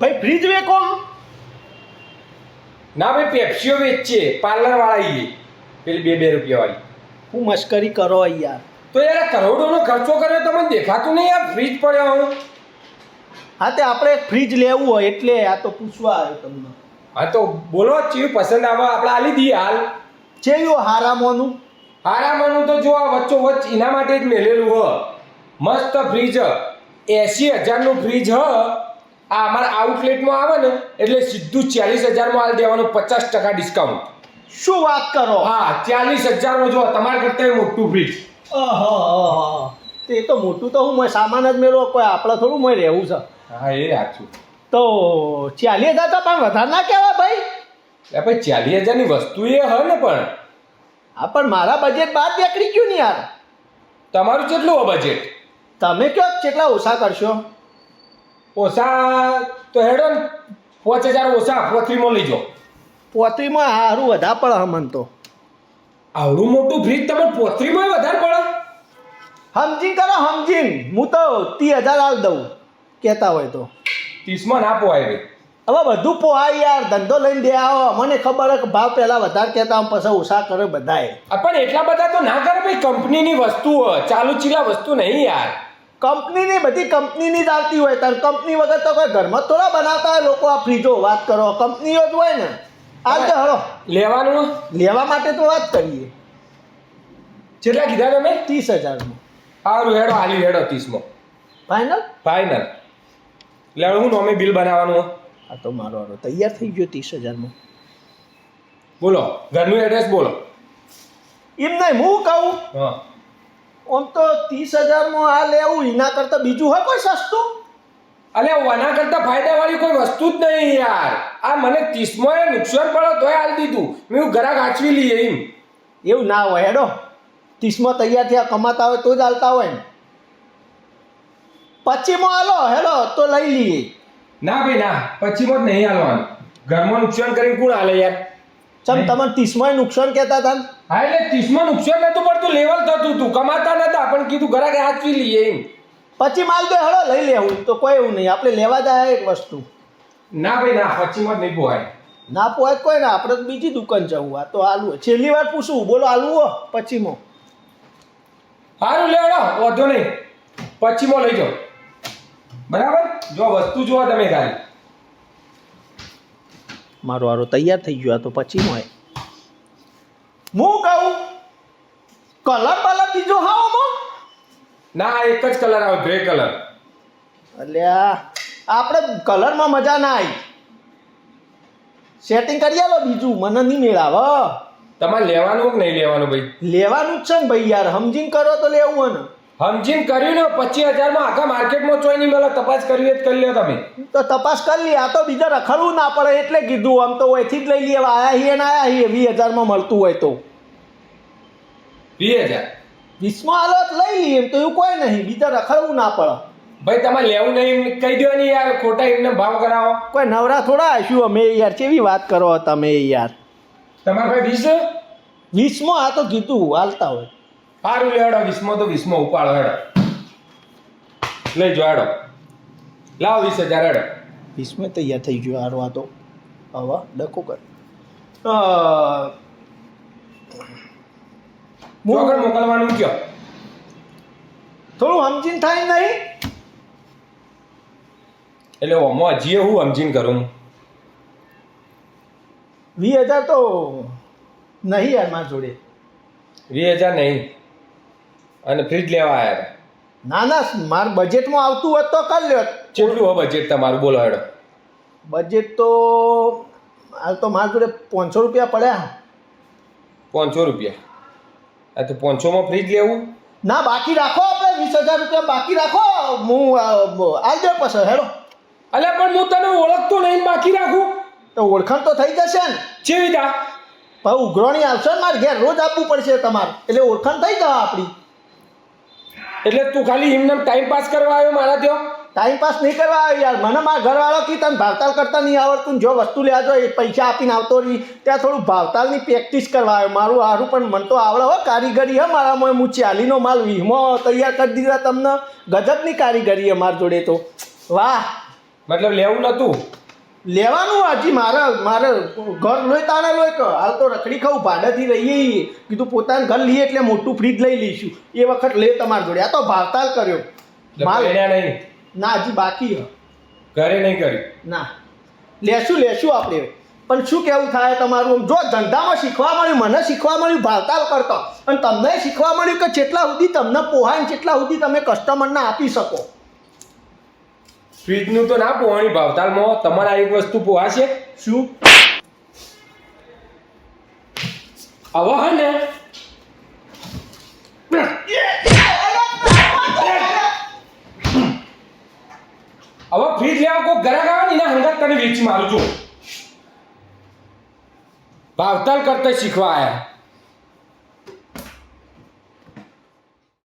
ભાઈ ફ્રીજ વેકો ના ભાઈ પેપ્સીઓ વેચીએ પાર્લર વાળા પેલી બે બે રૂપિયા વાળી હું મશ્કરી કરો યાર. તો યાર કરોડોનો ખર્ચો કર્યો તમને દેખાતું નહીં આ ફ્રીજ પડ્યો હું. હા તે આપણે ફ્રીજ લેવું હોય એટલે આ તો પૂછવા આવ્યો તમને. હા તો બોલો ચીવ પસંદ આવે? આપણે આલી દઈએ હાલ. ચેયું હારામોનું? હારામોનું તો જો આ વચ્ચો વચ્ચ એના માટે જ મેલેલું હ. મસ્ત ફ્રીજ એસી હજારનું ફ્રીજ હ. આ અમારા આઉટલેટમાં આવે ને એટલે સીધું ચાલીસ હજારમાં હાલ દેવાનું પચાસ ટકા ડિસ્કાઉન્ટ શું વાત કરો? હા ચાલીસ હજારમાં જો તમારા કરતાં મોટું ફ્રીજ. તે તો મોટું તો હું સામાન જ મેળવો કોઈ આપણે થોડું મેં રહેવું છે. હા એ સાચું તો ચાલીસ હજાર તો પણ વધારે ના કહેવાય ભાઈ. એ ભાઈ ચાલીસ હજારની વસ્તુ એ હોય ને પણ. હા પણ મારા બજેટ બાદ નીકળી ગયું ને યાર. તમારું કેટલું બજેટ તમે કયો કેટલા ઓછા કરશો? ઓછા તો હેડો ને. પાંચ હજાર ઓછા પોથરીમાં લઈ જાઓ. હારું વધારે પડે હમન તો. આવડું મોટું ફ્રીજ તમે પોથરીમાં વધારે પડે. સમજીન કરો સમજીન હું તો ત્રીસ હજાર હાલ દઉં. કહેતા હોય તો. ત્રીસમાં ના પોવાય હવે બધું પોહાય યાર. ધંધો લઈને દે આવો. મને ખબર હે કે ભાવ પહેલાં વધારે કહેતા આમ પછી ઓછા કરે બધાએ. પણ એટલા બધા તો ના કરે ભાઈ. કંપનીની વસ્તુ ચાલુ ચીલા વસ્તુ નહીં યાર. કંપનીની બધી કંપનીની જ આવતી હોય. તાર કંપની વગર તો કોઈ ઘરમાં થોડા બનાવતા હોય લોકો આ ફ્રીજો વાત કરો કંપનીઓ જ હોય ને. આ તો હરો લેવાનું? લેવા માટે તો વાત કરીએ. કેટલા કીધા તમે? ત્રીસ હજારનું. સારું હેડો હાલી હેડો ત્રીસમાં. ફાઇનલ ફાઇનલ એટલે હું નોમે બિલ બનાવવાનું આ તો મારો હારો. તૈયાર થઈ ગયો ત્રીસ હજારમાં બોલો ઘરનું એડ્રેસ બોલો. એમ નહીં હું કહું. હા. આમ તો ત્રીસ હજારમાં આ લેવું એના કરતાં બીજું હોય કોઈ સસ્તું? અલે આના કરતા ફાયદાવાળી કોઈ વસ્તુ જ નહીં યાર. આ મને ત્રીસમાં નુકસાન પડે તોય હાલ દીધું. મેં ઘરાક આચવી લઈએ એમ. એવું ના હોય હેડો. ત્રીસમાં તૈયાર થયા કમાતા હોય તો જ હાલતા હોય ને. પચીમાં હાલો હેડો તો લઈ લઈએ. ના ભાઈ ના. પછીમાં જ નહીં હાલવાનું ઘરમાં નુકસાન કરીને કોણ હાલે યાર? ચમ તમારે ત્રીસમાં નુકસાન કહેતા હતા ને? હા એટલે ત્રીસમાં નુકસાન નતું પડતું લેવલ થતું હતું કમાતા નતા પણ કીધું ઘરા કે હાચવી લઈએ એમ. પછી માલ તો હળો લઈ લેવું તો કોઈ એવું નહીં. આપણે લેવા જાય એક વસ્તુ. ના ભાઈ ના પછીમાં નહીં પોવાય ના પોવાય કોઈ ના આપણે બીજી દુકાન જવું આ તો આલુ. છેલ્લી વાર પૂછું બોલો આલુ હો પછીમાં સારું લેવડો વાંધો નહીં. પછીમાં લઈ જાઓ. બરાબર? જો વસ્તુ જુઓ તમે ખાલી. મારો હારો તૈયાર થઈ ગયો તો તો હોય હું કહું? કલર બલર બીજો હાઓમાં ના એક જ કલર આવે ગ્રે કલર. આ આપણે કલરમાં મજા ના આવી. સેટિંગ કરી આલો બીજું મને નહીં મેળાવ. તમારે લેવાનું કે નહીં લેવાનું ભાઈ? લેવાનું જ છે ને ભાઈ યાર સમજીને કરો તો લેવું હોય ને સમજીને કર્યું ને પચીસ હજારમાં આખા માર્કેટમાં ચોઈ નહીં મળે તપાસ કરવી જ કરી લો તમે. તો તપાસ કરી લઈએ આ તો બીજા રખડવું ના પડે એટલે કીધું આમ તો અહીંથી જ લઈ લઈએ આયા હીએ ને આયા હીએ વીસ હજારમાં મળતું હોય તો. વીસ હજાર? વીસમાં હાલો તો લઈ લઈએ એમ તો એવું કોઈ નહીં બીજા રખડવું ના પડે. ભાઈ તમારે લેવું નહીં કહી દો નહીં યાર ખોટા એમને ભાવ કરાવો. કોઈ નવરા થોડા આવીશું અમે યાર કેવી વાત કરો તમે યાર? તમારે ભાઈ વીસ? વીસમાં આ તો કીધું હાલતા હોય. સારું લેવડો વીસમાં તો વીસમાં ઉપાડો હેડો. લઈ જો હેડો. લાવો વીસ હજાર હેડો. વીસમાં તૈયાર થઈ ગયો હારો આ તો. હવા ડકો કર. ચોકડ મોકલવાનું કયો. થોડું સમજીને થાય નહીં? એટલે ઓમો હજી હું સમજીને કરું વીસ હજાર તો નહીં યાર મારા જોડે. વીસ હજાર નહીં. અને ફ્રીજ લેવા આવ્યા હતા. ના ના મારા બજેટમાં આવતું હોત તો કરી લ્યો કેટલું હોય બજેટ તમારું? બોલો હેડો. બજેટ તો હાલ તો મારા જોડે પાંચસો રૂપિયા પડ્યા. પાંચસો રૂપિયા. આ તો પાંચસોમાં ફ્રીજ લેવું? ના બાકી રાખો આપણે વીસ હજાર રૂપિયા બાકી રાખો. હું આવજો દે પછી હેડો. અલ્યા પણ હું તને ઓળખતો નહીં બાકી રાખું. તો ઓળખાણ તો થઈ જશે ને. ચેવી તા ભાઈ ઉઘરાણી આવશે ને મારે ઘેર રોજ આપવું પડશે તમારે. એટલે ઓળખાણ થઈ જવા આપણી. એટલે તું ખાલી એમને ટાઈમ પાસ કરવા આવ્યો મારા ત્યાં? ટાઈમ પાસ નહીં કરવા આવ્યો યાર. મને મારા ઘરવાળો કી તને ભાવતાલ કરતા નહીં આવડતું જો વસ્તુ લેવા જો એ પૈસા આપીને આવતો રહી ત્યાં થોડું ભાવતાલની પ્રેક્ટિસ કરવા આવ્યો. મારું સારું પણ મને તો આવડે હો કારીગરી હે મારામાં. હું ચાલીનો માલ વીમો તૈયાર કરી દીધા તમને. ગજબની કારીગરી હે મારા જોડે તો. વાહ. મતલબ લેવું નતું? લેવાનું હજી મારે મારે ઘર લોય તાણે લોય કે. હાલ તો રખડી ખાવું ભાડેથી રહીએ કીધું પોતાનું ઘર લઈએ એટલે મોટું ફ્રીજ લઈ લઈશું. એ વખત લે તમારી જોડે. આ તો ભાવતાલ કર્યો. માલ નહીં. ના હજી બાકી હ. ઘરે નહીં કર્યું. ના. લેશું લેશું આપણે. પણ શું કેવું થાય તમારું? જો ધંધામાં શીખવા મળ્યું મને શીખવા મળ્યું ભાવતાલ કરતો. અને તમને શીખવા મળ્યું કે જેટલા સુધી તમને પોહાય જેટલા સુધી તમે કસ્ટમરને આપી શકો. ફ્રીજનું તો ના પોહાણી ભાવતાલમાં તમારે એક વસ્તુ પોહાશે. શું? હવે હે ને. હવે ફ્રીજ લેવા કોઈ ગ્રાહક આવે ને, એના હંગાત તને વેચી મારું છું ભાવતાલ કરતા શીખવા આયા.